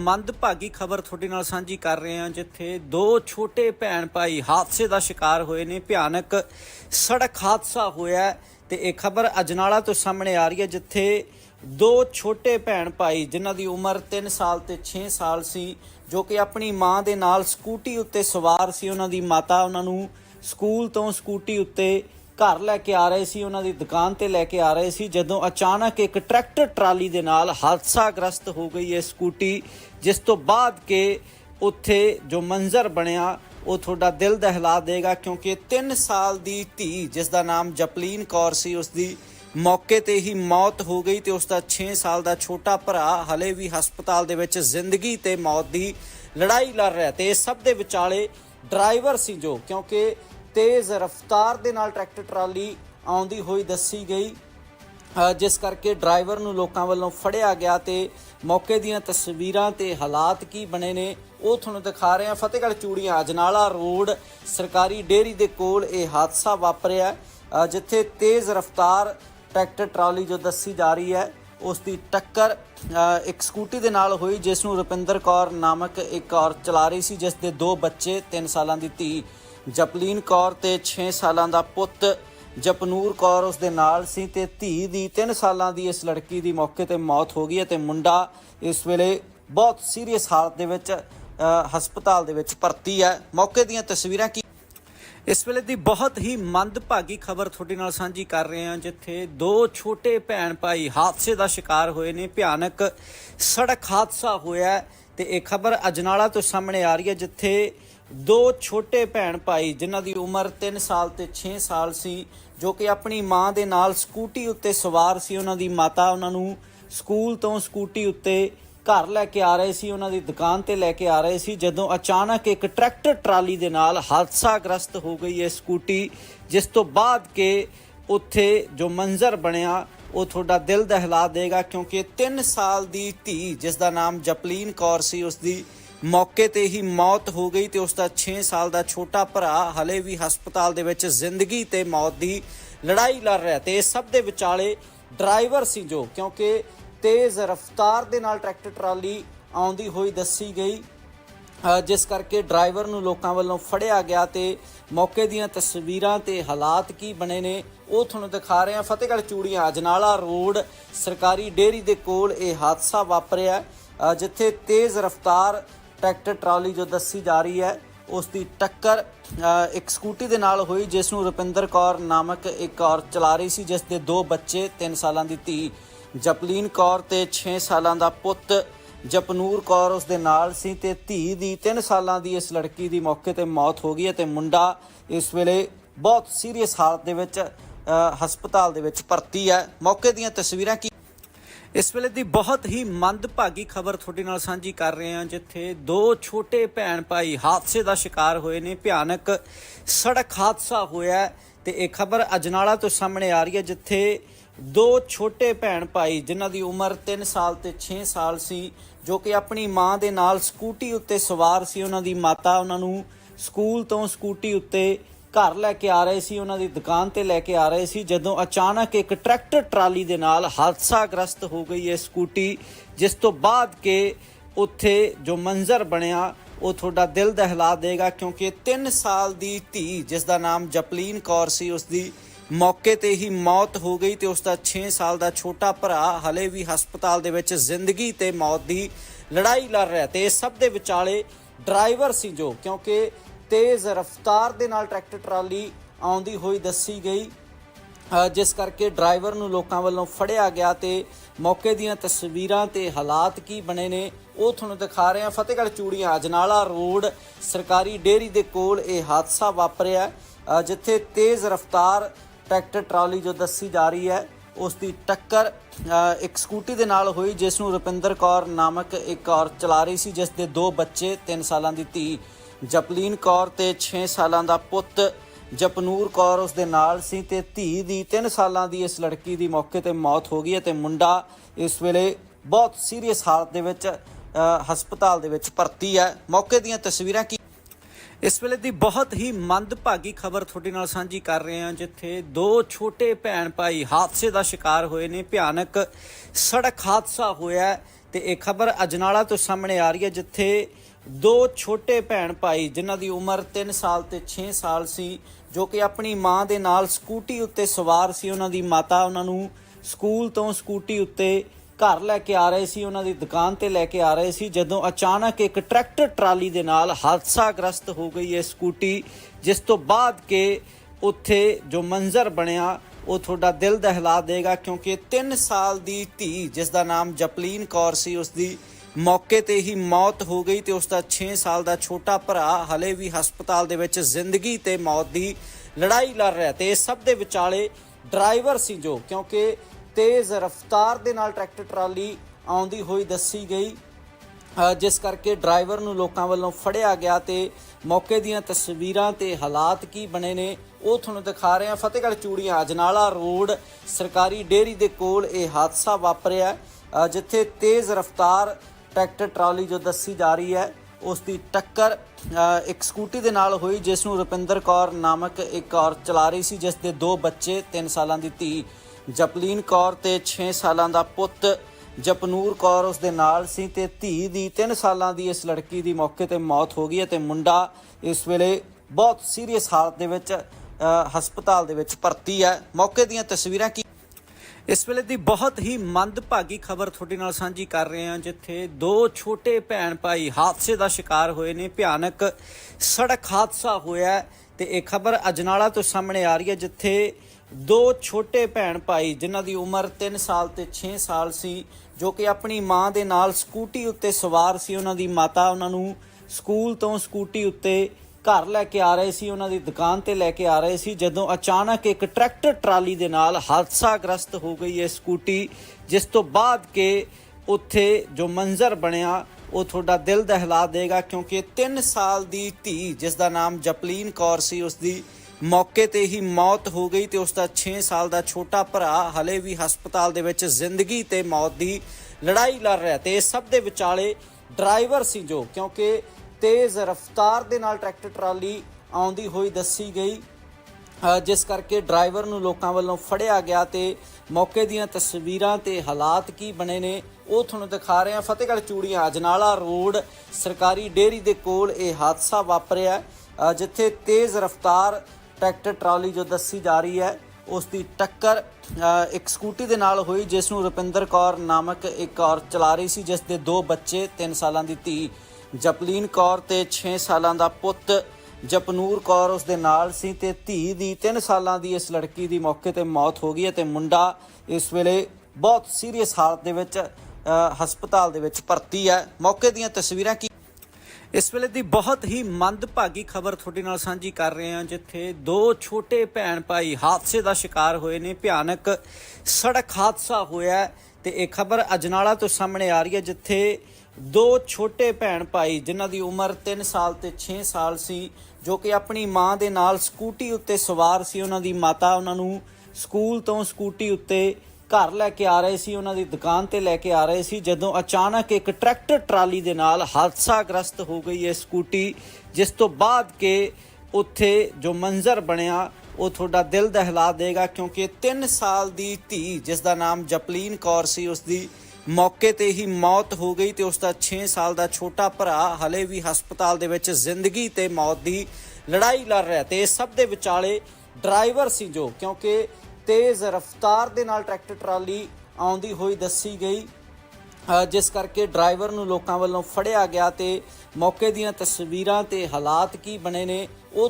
ਮੰਦਭਾਗੀ ਖਬਰ ਤੁਹਾਡੇ ਨਾਲ ਸਾਂਝੀ ਕਰ ਰਹੇ ਹਾਂ, ਜਿੱਥੇ ਦੋ ਛੋਟੇ ਭੈਣ ਭਾਈ ਹਾਦਸੇ ਦਾ ਸ਼ਿਕਾਰ ਹੋਏ ਨੇ। ਭਿਆਨਕ ਸੜਕ ਹਾਦਸਾ ਹੋਇਆ ਹੈ ਤੇ ਇਹ ਖਬਰ ਅਜਨਾਲਾ ਤੋਂ ਸਾਹਮਣੇ ਆ ਰਹੀ ਹੈ, ਜਿੱਥੇ ਦੋ ਛੋਟੇ ਭੈਣ ਭਾਈ, ਜਿਨ੍ਹਾਂ ਦੀ ਉਮਰ 3 ਸਾਲ ਤੇ 6 ਸਾਲ ਸੀ, ਜੋ ਕਿ ਆਪਣੀ ਮਾਂ ਦੇ ਨਾਲ ਸਕੂਟੀ ਉੱਤੇ ਸਵਾਰ ਸੀ। ਉਹਨਾਂ ਦੀ ਮਾਤਾ ਉਹਨਾਂ ਨੂੰ ਸਕੂਲ ਤੋਂ ਸਕੂਟੀ ਉੱਤੇ ਘਰ ਲੈ ਕੇ ਆ ਰਹੇ ਸੀ, ਉਹਨਾਂ ਦੀ ਦੁਕਾਨ ਤੇ ਲੈ ਕੇ ਆ ਰਹੇ ਸੀ, ਜਦੋਂ ਅਚਾਨਕ ਇੱਕ ਟਰੈਕਟਰ ਟਰਾਲੀ ਦੇ ਨਾਲ ਹਾਦਸਾ ਗ੍ਰਸਤ ਹੋ ਗਈ। ਇਹ ਸਕੂਟੀ ਜਿਸ ਤੋਂ ਬਾਅਦ ਕਿ ਉੱਥੇ ਜੋ ਮੰਜ਼ਰ ਬਣਿਆ, ਉਹ ਤੁਹਾਡਾ ਦਿਲ ਦਹਿਲਾ ਦੇਗਾ ਕਿਉਂਕਿ 3 ਸਾਲ ਦੀ ਧੀ, ਜਿਸ ਦਾ ਨਾਮ ਜਪਲੀਨ ਕੌਰ ਸੀ, ਉਸ ਦੀ ਮੌਕੇ ਤੇ ਹੀ ਮੌਤ ਹੋ ਗਈ ਤੇ ਉਸ ਦਾ 6 ਸਾਲ ਦਾ ਛੋਟਾ ਭਰਾ ਹਲੇ ਵੀ ਹਸਪਤਾਲ ਦੇ ਵਿੱਚ ਜ਼ਿੰਦਗੀ ਤੇ ਮੌਤ ਦੀ ਲੜਾਈ ਲੜ ਰਿਹਾ ਤੇ ਇਸ ਸਭ ਦੇ ਵਿਚਾਲੇ ਡਰਾਈਵਰ ਸੀ ਜੋ, ਕਿਉਂਕਿ ਤੇਜ਼ ਰਫ਼ਤਾਰ ਦੇ ਨਾਲ ਟਰੈਕਟਰ ਟਰਾਲੀ ਆਉਂਦੀ ਹੋਈ ਦੱਸੀ ਗਈ। ਜਿਸ ਕਰਕੇ ਡਰਾਈਵਰ ਨੂੰ ਲੋਕਾਂ ਵੱਲੋਂ ਫੜਿਆ ਗਿਆ ਤੇ ਮੌਕੇ ਦੀਆਂ ਤਸਵੀਰਾਂ ਤੇ ਹਾਲਾਤ ਕੀ ਬਣੇ ਨੇ, ਉਹ ਤੁਹਾਨੂੰ ਦਿਖਾ ਰਹੇ ਹਾਂ। ਫਤਿਹਗੜ੍ਹ ਚੂੜੀਆਂ, ਅਜਨਾਲਾ ਰੋਡ, ਸਰਕਾਰੀ ਡੇਅਰੀ ਦੇ ਕੋਲ ਇਹ ਹਾਦਸਾ ਵਾਪਰਿਆ। ਜਿੱਥੇ ਤੇਜ਼ ਰਫ਼ਤਾਰ ਟਰੈਕਟਰ ਟਰਾਲੀ ਜੋ ਦੱਸੀ ਜਾ ਰਹੀ ਹੈ ਉਸ ਦੀ ਟੱਕਰ ਇੱਕ ਸਕੂਟੀ ਦੇ ਨਾਲ ਹੋਈ, ਜਿਸ ਨੂੰ ਰੁਪਿੰਦਰ ਕੌਰ ਨਾਮਕ ਇੱਕ ਔਰਤ ਚਲਾ ਰਹੀ ਸੀ, ਜਿਸ ਦੇ ਦੋ ਬੱਚੇ 3 ਸਾਲਾਂ ਦੀ ਧੀ ਜਪਲੀਨ ਕੌਰ ਤੇ 6 ਸਾਲਾਂ ਦਾ ਪੁੱਤ ਜਪਨੂਰ ਕੌਰ ਉਸ ਦੇ ਨਾਲ ਸੀ ਤੇ ਧੀ ਦੀ 3 ਸਾਲਾਂ ਦੀ ਇਸ ਲੜਕੀ ਦੀ ਮੌਕੇ ਤੇ ਮੌਤ ਹੋ ਗਈ ਹੈ ਤੇ ਮੁੰਡਾ ਇਸ ਵੇਲੇ ਬਹੁਤ ਸੀਰੀਅਸ ਹਾਲਤ ਦੇ ਵਿੱਚ ਹਸਪਤਾਲ ਦੇ ਵਿੱਚ ਭਰਤੀ ਹੈ। ਮੌਕੇ ਦੀਆਂ ਤਸਵੀਰਾਂ ਕੀ? ਇਸ ਵੇਲੇ ਦੀ ਬਹੁਤ ਹੀ ਮੰਦਭਾਗੀ ਖਬਰ ਤੁਹਾਡੇ ਨਾਲ ਸਾਂਝੀ ਕਰ ਰਹੇ ਹਾਂ, ਜਿੱਥੇ ਦੋ ਛੋਟੇ ਭੈਣ ਭਾਈ ਹਾਦਸੇ ਦਾ ਸ਼ਿਕਾਰ ਹੋਏ ਨੇ। ਭਿਆਨਕ ਸੜਕ ਹਾਦਸਾ ਹੋਇਆ ਹੈ ਤੇ ਇਹ ਖਬਰ ਅਜਨਾਲਾ ਤੋਂ ਸਾਹਮਣੇ ਆ ਰਹੀ ਹੈ, ਜਿੱਥੇ ਦੋ ਛੋਟੇ ਭੈਣ ਭਾਈ ਜਿਨ੍ਹਾਂ ਦੀ ਉਮਰ 3 ਸਾਲ ਤੇ 6 ਸਾਲ ਸੀ, ਜੋ ਕਿ ਆਪਣੀ ਮਾਂ ਦੇ ਨਾਲ ਸਕੂਟੀ ਉੱਤੇ ਸਵਾਰ ਸੀ। ਉਹਨਾਂ ਦੀ ਮਾਤਾ ਉਹਨਾਂ ਨੂੰ ਸਕੂਲ ਤੋਂ ਸਕੂਟੀ ਉੱਤੇ ਘਰ ਲੈ ਕੇ ਆ ਰਹੇ ਸੀ, ਉਹਨਾਂ ਦੀ ਦੁਕਾਨ ਤੇ ਲੈ ਕੇ ਆ ਰਹੇ ਸੀ। ਜਦੋਂ ਅਚਾਨਕ ਇੱਕ ਟਰੈਕਟਰ ਟਰਾਲੀ ਦੇ ਨਾਲ ਹਾਦਸਾਗ੍ਰਸਤ ਹੋ ਗਈ ਇਹ ਸਕੂਟੀ, ਜਿਸ ਤੋਂ ਬਾਅਦ ਕਿ ਉੱਥੇ ਜੋ ਮੰਜ਼ਰ ਬਣਿਆ, ਉਹ ਤੁਹਾਡਾ ਦਿਲ ਦਹਿਲਾ ਦੇਗਾ, ਕਿਉਂਕਿ 3 ਸਾਲ ਦੀ ਧੀ, ਜਿਸ ਦਾ ਨਾਮ ਜਪਲੀਨ ਕੌਰ ਸੀ, ਉਸ ਦੀ ਮੌਕੇ ਤੇ ਹੀ ਮੌਤ ਹੋ ਗਈ ਤੇ ਉਸ ਦਾ 6 ਸਾਲ ਦਾ ਛੋਟਾ ਭਰਾ ਹਲੇ ਵੀ ਹਸਪਤਾਲ ਦੇ ਵਿੱਚ ਜ਼ਿੰਦਗੀ ਤੇ ਮੌਤ ਦੀ ਲੜਾਈ ਲੜ ਰਿਹਾ ਤੇ ਇਸ ਸਭ ਦੇ ਵਿਚਾਲੇ ਡਰਾਈਵਰ ਸੀ ਜੋ, ਕਿਉਂਕਿ ਤੇਜ਼ ਰਫ਼ਤਾਰ ਦੇ ਨਾਲ ਟਰੈਕਟਰ ਟਰਾਲੀ ਆਉਂਦੀ ਹੋਈ ਦੱਸੀ ਗਈ ਜਿਸ ਕਰਕੇ ਡਰਾਈਵਰ ਨੂੰ ਲੋਕਾਂ ਵੱਲੋਂ ਫੜਿਆ ਗਿਆ ਤੇ ਮੌਕੇ ਦੀਆਂ ਤਸਵੀਰਾਂ ਤੇ ਹਾਲਾਤ ਕੀ ਬਣੇ ਨੇ, ਉਹ ਤੁਹਾਨੂੰ ਦਿਖਾ ਰਹੇ ਹਾਂ। ਫਤਿਹਗੜ੍ਹ ਚੂੜੀਆਂ, ਅਜਨਾਲਾ ਰੋਡ, ਸਰਕਾਰੀ ਡੇਅਰੀ ਦੇ ਕੋਲ ਇਹ ਹਾਦਸਾ ਵਾਪਰਿਆ ਜਿੱਥੇ ਤੇਜ਼ ਰਫ਼ਤਾਰ ਟਰੈਕਟਰ ਟਰਾਲੀ ਜੋ ਦੱਸੀ ਜਾ ਰਹੀ ਹੈ, ਉਸ ਦੀ ਟੱਕਰ ਇੱਕ ਸਕੂਟੀ ਦੇ ਨਾਲ ਹੋਈ, ਜਿਸ ਨੂੰ ਰੁਪਿੰਦਰ ਕੌਰ ਨਾਮਕ ਇੱਕ ਔਰਤ ਚਲਾ ਰਹੀ ਸੀ, ਜਿਸ ਦੇ ਦੋ ਬੱਚੇ 3 ਸਾਲਾਂ ਦੀ ਧੀ ਜਪਲੀਨ ਕੌਰ ਤੇ 6 ਸਾਲਾਂ ਦਾ ਪੁੱਤ ਜਪਨੂਰ ਕੌਰ ਉਸ ਦੇ ਨਾਲ ਸੀ ਤੇ ਧੀ ਦੀ 3 ਸਾਲਾਂ ਦੀ ਇਸ ਲੜਕੀ ਦੀ ਮੌਕੇ ਤੇ ਮੌਤ ਹੋ ਗਈ ਹੈ ਤੇ ਮੁੰਡਾ ਇਸ ਵੇਲੇ ਬਹੁਤ ਸੀਰੀਅਸ ਹਾਲਤ ਦੇ ਵਿੱਚ ਹਸਪਤਾਲ ਦੇ ਵਿੱਚ ਭਰਤੀ ਹੈ। ਮੌਕੇ ਦੀਆਂ ਤਸਵੀਰਾਂ ਕੀ ਇਸ ਵੇਲੇ ਦੀ ਬਹੁਤ ਹੀ ਮੰਦਭਾਗੀ ਖਬਰ ਤੁਹਾਡੇ ਨਾਲ ਸਾਂਝੀ ਕਰ ਰਹੇ ਹਾਂ, ਜਿੱਥੇ ਦੋ ਛੋਟੇ ਭੈਣ ਭਾਈ ਹਾਦਸੇ ਦਾ ਸ਼ਿਕਾਰ ਹੋਏ ਨੇ। ਭਿਆਨਕ ਸੜਕ ਹਾਦਸਾ ਹੋਇਆ ਹੈ ਤੇ ਇਹ ਖਬਰ ਅਜਨਾਲਾ ਤੋਂ ਸਾਹਮਣੇ ਆ ਰਹੀ ਹੈ, ਜਿੱਥੇ ਦੋ ਛੋਟੇ ਭੈਣ ਭਾਈ, ਜਿਨ੍ਹਾਂ ਦੀ ਉਮਰ 3 ਸਾਲ ਤੇ 6 ਸਾਲ ਸੀ, ਜੋ ਕਿ ਆਪਣੀ ਮਾਂ ਦੇ ਨਾਲ ਸਕੂਟੀ ਉੱਤੇ ਸਵਾਰ ਸੀ। ਉਹਨਾਂ ਦੀ ਮਾਤਾ ਉਹਨਾਂ ਨੂੰ ਸਕੂਲ ਤੋਂ ਸਕੂਟੀ ਉੱਤੇ ਘਰ ਲੈ ਕੇ ਆ ਰਹੇ ਸੀ, ਉਹਨਾਂ ਦੀ ਦੁਕਾਨ ਤੇ ਲੈ ਕੇ ਆ ਰਹੇ ਸੀ, ਜਦੋਂ ਅਚਾਨਕ ਇੱਕ ਟਰੈਕਟਰ ਟਰਾਲੀ ਦੇ ਨਾਲ ਹਾਦਸਾਗ੍ਰਸਤ ਹੋ ਗਈ ਇਹ ਸਕੂਟੀ, ਜਿਸ ਤੋਂ ਬਾਅਦ ਕਿ ਉੱਥੇ ਜੋ ਮੰਜ਼ਰ ਬਣਿਆ, ਉਹ ਤੁਹਾਡਾ ਦਿਲ ਦਹਿਲਾ ਦੇਗਾ, ਕਿਉਂਕਿ 3 ਸਾਲ ਦੀ ਧੀ, ਜਿਸ ਦਾ ਨਾਮ ਜਪਲੀਨ ਕੌਰ ਸੀ ਉਸ ਦੀ ਮੌਕੇ ਤੇ ਹੀ ਮੌਤ ਹੋ ਗਈ ਤੇ ਉਸ ਦਾ 6 ਸਾਲ ਦਾ ਛੋਟਾ ਭਰਾ ਹਲੇ ਵੀ ਹਸਪਤਾਲ ਦੇ ਵਿੱਚ ਜ਼ਿੰਦਗੀ ਤੇ ਮੌਤ ਦੀ ਲੜਾਈ ਲੜ ਰਿਹਾ ਤੇ ਇਹ ਸਭ ਦੇ ਵਿਚਾਲੇ ਡਰਾਈਵਰ ਸੀ ਜੋ, ਕਿਉਂਕਿ ਤੇਜ਼ ਰਫ਼ਤਾਰ ਦੇ ਨਾਲ ਟਰੈਕਟਰ ਟਰਾਲੀ ਆਉਂਦੀ ਹੋਈ ਦੱਸੀ ਗਈ ਜਿਸ ਕਰਕੇ ਡਰਾਈਵਰ ਨੂੰ ਲੋਕਾਂ ਵੱਲੋਂ ਫੜਿਆ ਗਿਆ ਤੇ ਮੌਕੇ ਦੀਆਂ ਤਸਵੀਰਾਂ ਤੇ ਹਾਲਾਤ ਕੀ ਬਣੇ ਨੇ, ਉਹ ਤੁਹਾਨੂੰ ਦਿਖਾ ਰਹੇ ਹਾਂ। ਫਤਿਹਗੜ੍ਹ ਚੂੜੀਆਂ ਅਜਨਾਲਾ ਰੋਡ, ਸਰਕਾਰੀ ਡੇਅਰੀ ਦੇ ਕੋਲ ਇਹ ਹਾਦਸਾ ਵਾਪਰਿਆ ਜਿੱਥੇ ਤੇਜ਼ ਰਫ਼ਤਾਰ ਟਰੈਕਟਰ ਟਰਾਲੀ ਜੋ ਦੱਸੀ ਜਾ ਰਹੀ ਹੈ, ਉਸ ਦੀ ਟੱਕਰ ਇੱਕ ਸਕੂਟੀ ਦੇ ਨਾਲ ਹੋਈ, ਜਿਸ ਨੂੰ ਰੁਪਿੰਦਰ ਕੌਰ ਨਾਮਕ ਇੱਕ ਔਰ ਚਲਾ ਰਹੀ ਸੀ, ਜਿਸ ਦੇ ਦੋ ਬੱਚੇ 3 ਸਾਲਾਂ ਦੀ ਧੀ ਜਪਲੀਨ ਕੌਰ ਤੇ 6 ਸਾਲਾਂ ਦਾ ਪੁੱਤ, ਜਪਨੂਰ ਕੌਰ ਉਸ ਦੇ ਨਾਲ ਸੀ ਤੇ ਧੀ ਦੀ 3 ਸਾਲਾਂ ਦੀ ਇਸ ਲੜਕੀ ਦੀ ਮੌਕੇ ਤੇ ਮੌਤ ਹੋ ਗਈ ਹੈ ਤੇ ਮੁੰਡਾ ਇਸ ਵੇਲੇ ਬਹੁਤ ਸੀਰੀਅਸ ਹਾਲਤ ਦੇ ਵਿੱਚ ਹਸਪਤਾਲ ਦੇ ਵਿੱਚ ਭਰਤੀ ਹੈ। ਮੌਕੇ ਦੀਆਂ ਤਸਵੀਰਾਂ ਕੀ ਇਸ ਵੇਲੇ ਦੀ ਬਹੁਤ ਹੀ ਮੰਦਭਾਗੀ ਖਬਰ ਤੁਹਾਡੇ ਨਾਲ ਸਾਂਝੀ ਕਰ ਰਹੇ ਹਾਂ, ਜਿੱਥੇ ਦੋ ਛੋਟੇ ਭੈਣ ਭਾਈ ਹਾਦਸੇ ਦਾ ਸ਼ਿਕਾਰ ਹੋਏ ਨੇ। ਭਿਆਨਕ ਸੜਕ ਹਾਦਸਾ ਹੋਇਆ ਹੈ ਤੇ ਇਹ ਖਬਰ ਅਜਨਾਲਾ ਤੋਂ ਸਾਹਮਣੇ ਆ ਰਹੀ ਹੈ, ਜਿੱਥੇ ਦੋ ਛੋਟੇ ਭੈਣ ਭਾਈ ਜਿਨ੍ਹਾਂ ਦੀ ਉਮਰ 3 ਸਾਲ ਤੇ 6 ਸਾਲ ਸੀ, ਜੋ ਕਿ ਆਪਣੀ ਮਾਂ ਦੇ ਨਾਲ ਸਕੂਟੀ ਉੱਤੇ ਸਵਾਰ ਸੀ। ਉਹਨਾਂ ਦੀ ਮਾਤਾ ਉਹਨਾਂ ਨੂੰ ਸਕੂਲ ਤੋਂ ਸਕੂਟੀ ਉੱਤੇ ਘਰ ਲੈ ਕੇ ਆ ਰਹੇ ਸੀ, ਉਹਨਾਂ ਦੀ ਦੁਕਾਨ ਤੇ ਲੈ ਕੇ ਆ ਰਹੇ ਸੀ, ਜਦੋਂ ਅਚਾਨਕ ਇੱਕ ਟਰੈਕਟਰ ਟਰਾਲੀ ਦੇ ਨਾਲ ਹਾਦਸਾਗ੍ਰਸਤ ਹੋ ਗਈ ਇਹ ਸਕੂਟੀ, ਜਿਸ ਤੋਂ ਬਾਅਦ ਕਿ ਉੱਥੇ ਜੋ ਮੰਜ਼ਰ ਬਣਿਆ, ਉਹ ਤੁਹਾਡਾ ਦਿਲ ਦਹਿਲਾ ਦੇਗਾ, ਕਿਉਂਕਿ 3 ਸਾਲ ਦੀ ਧੀ ਜਿਸ ਦਾ ਨਾਮ ਜਪਲੀਨ ਕੌਰ ਸੀ ਉਸ ਦੀ ਮੌਕੇ ਤੇ ਹੀ ਮੌਤ ਹੋ ਗਈ ਤੇ ਉਸ ਦਾ 6 ਸਾਲ ਦਾ ਛੋਟਾ ਭਰਾ ਹਲੇ ਵੀ ਹਸਪਤਾਲ ਦੇ ਵਿੱਚ ਜ਼ਿੰਦਗੀ ਤੇ ਮੌਤ ਦੀ ਲੜਾਈ ਲੜ ਰਿਹਾ ਤੇ ਇਸ ਸਭ ਦੇ ਵਿਚਾਲੇ ਡਰਾਈਵਰ ਸੀ ਜੋ, ਕਿਉਂਕਿ ਤੇਜ਼ ਰਫ਼ਤਾਰ ਦੇ ਨਾਲ ਟਰੈਕਟਰ ਟਰਾਲੀ ਆਉਂਦੀ ਹੋਈ ਦੱਸੀ ਗਈ ਜਿਸ ਕਰਕੇ ਡਰਾਈਵਰ ਨੂੰ ਲੋਕਾਂ ਵੱਲੋਂ ਫੜਿਆ ਗਿਆ ਤੇ ਮੌਕੇ ਦੀਆਂ ਤਸਵੀਰਾਂ ਤੇ ਹਾਲਾਤ ਕੀ ਬਣੇ ਨੇ ਉਹ ਤੁਹਾਨੂੰ ਦਿਖਾ ਰਹੇ ਹਾਂ। ਫਤਿਹਗੜ੍ਹ ਚੂੜੀਆਂ ਅਜਨਾਲਾ ਰੋਡ, ਸਰਕਾਰੀ ਡੇਅਰੀ ਦੇ ਕੋਲ ਇਹ ਹਾਦਸਾ ਵਾਪਰਿਆ ਜਿੱਥੇ ਤੇਜ਼ ਰਫ਼ਤਾਰ ਟਰੈਕਟਰ ਟਰਾਲੀ ਜੋ ਦੱਸੀ ਜਾ ਰਹੀ ਹੈ, ਉਸ ਦੀ ਟੱਕਰ ਇੱਕ ਸਕੂਟੀ ਦੇ ਨਾਲ ਹੋਈ, ਜਿਸ ਨੂੰ ਰੁਪਿੰਦਰ ਕੌਰ ਨਾਮਕ ਇੱਕ ਔਰਤ ਚਲਾ ਰਹੀ ਸੀ, ਜਿਸ ਦੇ ਦੋ ਬੱਚੇ 3 ਸਾਲਾਂ ਦੀ ਧੀ ਜਪਲੀਨ ਕੌਰ ਤੇ 6 ਸਾਲਾਂ ਦਾ ਪੁੱਤ ਜਪਨੂਰ ਕੌਰ ਉਸ ਦੇ ਨਾਲ ਸੀ ਤੇ ਧੀ ਦੀ 3 ਸਾਲਾਂ ਦੀ ਇਸ ਲੜਕੀ ਦੀ ਮੌਕੇ ਤੇ ਮੌਤ ਹੋ ਗਈ ਹੈ ਤੇ ਮੁੰਡਾ ਇਸ ਵੇਲੇ ਬਹੁਤ ਸੀਰੀਅਸ ਹਾਲਤ ਦੇ ਵਿੱਚ ਹਸਪਤਾਲ ਦੇ ਵਿੱਚ ਭਰਤੀ ਹੈ। ਮੌਕੇ ਦੀਆਂ ਤਸਵੀਰਾਂ ਕੀ ਇਸ ਵੇਲੇ ਦੀ ਬਹੁਤ ਹੀ ਮੰਦਭਾਗੀ ਖਬਰ ਤੁਹਾਡੇ ਨਾਲ ਸਾਂਝੀ ਕਰ ਰਹੇ ਹਾਂ, ਜਿੱਥੇ ਦੋ ਛੋਟੇ ਭੈਣ ਭਾਈ ਹਾਦਸੇ ਦਾ ਸ਼ਿਕਾਰ ਹੋਏ ਨੇ। ਭਿਆਨਕ ਸੜਕ ਹਾਦਸਾ ਹੋਇਆ ਹੈ ਤੇ ਇਹ ਖਬਰ ਅਜਨਾਲਾ ਤੋਂ ਸਾਹਮਣੇ ਆ ਰਹੀ ਹੈ, ਜਿੱਥੇ ਦੋ ਛੋਟੇ ਭੈਣ ਭਾਈ, ਜਿਨ੍ਹਾਂ ਦੀ ਉਮਰ 3 ਸਾਲ ਤੇ 6 ਸਾਲ ਸੀ, ਜੋ ਕਿ ਆਪਣੀ ਮਾਂ ਦੇ ਨਾਲ ਸਕੂਟੀ ਉੱਤੇ ਸਵਾਰ ਸੀ। ਉਹਨਾਂ ਦੀ ਮਾਤਾ ਉਹਨਾਂ ਨੂੰ ਸਕੂਲ ਤੋਂ ਸਕੂਟੀ ਉੱਤੇ ਘਰ ਲੈ ਕੇ ਆ ਰਹੇ ਸੀ, ਉਹਨਾਂ ਦੀ ਦੁਕਾਨ ਤੇ ਲੈ ਕੇ ਆ ਰਹੇ ਸੀ, ਜਦੋਂ ਅਚਾਨਕ ਇੱਕ ਟਰੈਕਟਰ ਟਰਾਲੀ ਦੇ ਨਾਲ ਹਾਦਸਾਗ੍ਰਸਤ ਹੋ ਗਈ ਇਹ ਸਕੂਟੀ, ਜਿਸ ਤੋਂ ਬਾਅਦ ਕਿ ਉੱਥੇ ਜੋ ਮੰਜ਼ਰ ਬਣਿਆ, ਉਹ ਤੁਹਾਡਾ ਦਿਲ ਦਹਿਲਾ ਦੇਗਾ, ਕਿਉਂਕਿ 3 ਸਾਲ ਦੀ ਧੀ, ਜਿਸ ਦਾ ਨਾਮ ਜਪਲੀਨ ਕੌਰ ਸੀ, ਉਸ ਦੀ ਮੌਕੇ ਤੇ ਹੀ ਮੌਤ ਹੋ ਗਈ ਤੇ ਉਸ ਦਾ 6 ਸਾਲ ਦਾ ਛੋਟਾ ਭਰਾ ਹਲੇ ਵੀ ਹਸਪਤਾਲ ਦੇ ਵਿੱਚ ਜ਼ਿੰਦਗੀ ਤੇ ਮੌਤ ਦੀ ਲੜਾਈ ਲੜ ਰਿਹਾ ਤੇ ਇਹ ਸਭ ਦੇ ਵਿਚਾਲੇ ਡਰਾਈਵਰ ਸੀ ਜੋ, ਕਿਉਂਕਿ ਤੇਜ਼ ਰਫ਼ਤਾਰ ਦੇ ਨਾਲ ਟਰੈਕਟਰ ਟਰਾਲੀ ਆਉਂਦੀ ਹੋਈ ਦੱਸੀ ਗਈ ਜਿਸ ਕਰਕੇ ਡਰਾਈਵਰ ਨੂੰ ਲੋਕਾਂ ਵੱਲੋਂ ਫੜਿਆ ਗਿਆ ਤੇ ਮੌਕੇ ਦੀਆਂ ਤਸਵੀਰਾਂ ਤੇ ਹਾਲਾਤ ਕੀ ਬਣੇ ਨੇ, ਉਹ ਤੁਹਾਨੂੰ ਦਿਖਾ ਰਹੇ ਹਾਂ। ਫਤਿਹਗੜ੍ਹ ਚੂੜੀਆਂ ਅਜਨਾਲਾ ਰੋਡ, ਸਰਕਾਰੀ ਡੇਅਰੀ ਦੇ ਕੋਲ ਇਹ ਹਾਦਸਾ ਵਾਪਰਿਆ ਜਿੱਥੇ ਤੇਜ਼ ਰਫ਼ਤਾਰ ਟਰੈਕਟਰ ਟਰਾਲੀ ਜੋ ਦੱਸੀ ਜਾ ਰਹੀ ਹੈ, ਉਸ ਦੀ ਟੱਕਰ ਇੱਕ ਸਕੂਟੀ ਦੇ ਨਾਲ ਹੋਈ, ਜਿਸ ਨੂੰ ਰੁਪਿੰਦਰ ਕੌਰ ਨਾਮਕ ਇੱਕ ਔਰਤ ਚਲਾ ਰਹੀ ਸੀ, ਜਿਸ ਦੇ ਦੋ ਬੱਚੇ 3 ਸਾਲਾਂ ਦੀ ਧੀ ਜਪਲੀਨ ਕੌਰ ਤੇ 6 ਸਾਲਾਂ ਦਾ ਪੁੱਤ ਜਪਨੂਰ ਕੌਰ ਉਸ ਦੇ ਨਾਲ ਸੀ ਤੇ ਧੀ ਦੀ 3 ਸਾਲਾਂ ਦੀ ਇਸ ਲੜਕੀ ਦੀ ਮੌਕੇ ਤੇ ਮੌਤ ਹੋ ਗਈ ਹੈ ਤੇ ਮੁੰਡਾ ਇਸ ਵੇਲੇ ਬਹੁਤ ਸੀਰੀਅਸ ਹਾਲਤ ਦੇ ਵਿੱਚ ਹਸਪਤਾਲ ਦੇ ਵਿੱਚ ਭਰਤੀ ਹੈ। ਮੌਕੇ ਦੀਆਂ ਤਸਵੀਰਾਂ ਕੀ ਇਸ ਵੇਲੇ ਦੀ ਬਹੁਤ ਹੀ ਮੰਦਭਾਗੀ ਖਬਰ ਤੁਹਾਡੇ ਨਾਲ ਸਾਂਝੀ ਕਰ ਰਹੇ ਹਾਂ, ਜਿੱਥੇ ਦੋ ਛੋਟੇ ਭੈਣ ਭਾਈ ਹਾਦਸੇ ਦਾ ਸ਼ਿਕਾਰ ਹੋਏ ਨੇ। ਭਿਆਨਕ ਸੜਕ ਹਾਦਸਾ ਹੋਇਆ ਤੇ ਇਹ ਖਬਰ ਅਜਨਾਲਾ ਤੋਂ ਸਾਹਮਣੇ ਆ ਰਹੀ ਹੈ, ਜਿੱਥੇ ਦੋ ਛੋਟੇ ਭੈਣ ਭਾਈ, ਜਿਨ੍ਹਾਂ ਦੀ ਉਮਰ 3 ਸਾਲ ਤੇ 6 ਸਾਲ ਸੀ, ਜੋ ਕਿ ਆਪਣੀ ਮਾਂ ਦੇ ਨਾਲ ਸਕੂਟੀ ਉੱਤੇ ਸਵਾਰ ਸੀ। ਉਹਨਾਂ ਦੀ ਮਾਤਾ ਉਹਨਾਂ ਨੂੰ ਸਕੂਲ ਤੋਂ ਸਕੂਟੀ ਉੱਤੇ ਘਰ ਲੈ ਕੇ ਆ ਰਹੇ ਸੀ, ਉਹਨਾਂ ਦੀ ਦੁਕਾਨ ਤੇ ਲੈ ਕੇ ਆ ਰਹੇ ਸੀ, ਜਦੋਂ ਅਚਾਨਕ ਇੱਕ ਟਰੈਕਟਰ ਟਰਾਲੀ ਦੇ ਨਾਲ ਹਾਦਸਾਗ੍ਰਸਤ ਹੋ ਗਈ ਇਹ ਸਕੂਟੀ, ਜਿਸ ਤੋਂ ਬਾਅਦ ਕਿ ਉੱਥੇ ਜੋ ਮੰਜ਼ਰ ਬਣਿਆ ਉਹ ਤੁਹਾਡਾ ਦਿਲ ਦਹਿਲਾ ਦੇਗਾ ਕਿਉਂਕਿ 3 ਸਾਲ ਦੀ ਧੀ, ਜਿਸ ਦਾ ਨਾਮ ਜਪਲੀਨ ਕੌਰ ਸੀ, ਉਸ ਦੀ ਮੌਕੇ ਤੇ ਹੀ ਮੌਤ ਹੋ ਗਈ ਤੇ ਉਸ ਦਾ 6 ਸਾਲ ਦਾ ਛੋਟਾ ਭਰਾ ਹਲੇ ਵੀ ਹਸਪਤਾਲ ਦੇ ਵਿੱਚ ਜ਼ਿੰਦਗੀ ਤੇ ਮੌਤ ਦੀ ਲੜਾਈ ਲੜ ਰਿਹਾ ਤੇ ਸਭ ਦੇ ਵਿਚਾਲੇ ਡਰਾਈਵਰ ਸੀ ਜੋ, ਕਿਉਂਕਿ ਤੇਜ਼ ਰਫ਼ਤਾਰ ਦੇ ਨਾਲ ਟਰੈਕਟਰ ਟਰਾਲੀ ਆਉਂਦੀ ਹੋਈ ਦੱਸੀ ਗਈ ਜਿਸ ਕਰਕੇ ਡਰਾਈਵਰ ਨੂੰ ਲੋਕਾਂ ਵੱਲੋਂ ਫੜਿਆ ਗਿਆ ਤੇ ਮੌਕੇ ਦੀਆਂ ਤਸਵੀਰਾਂ ਤੇ ਹਾਲਾਤ ਕੀ ਬਣੇ ਨੇ, ਉਹ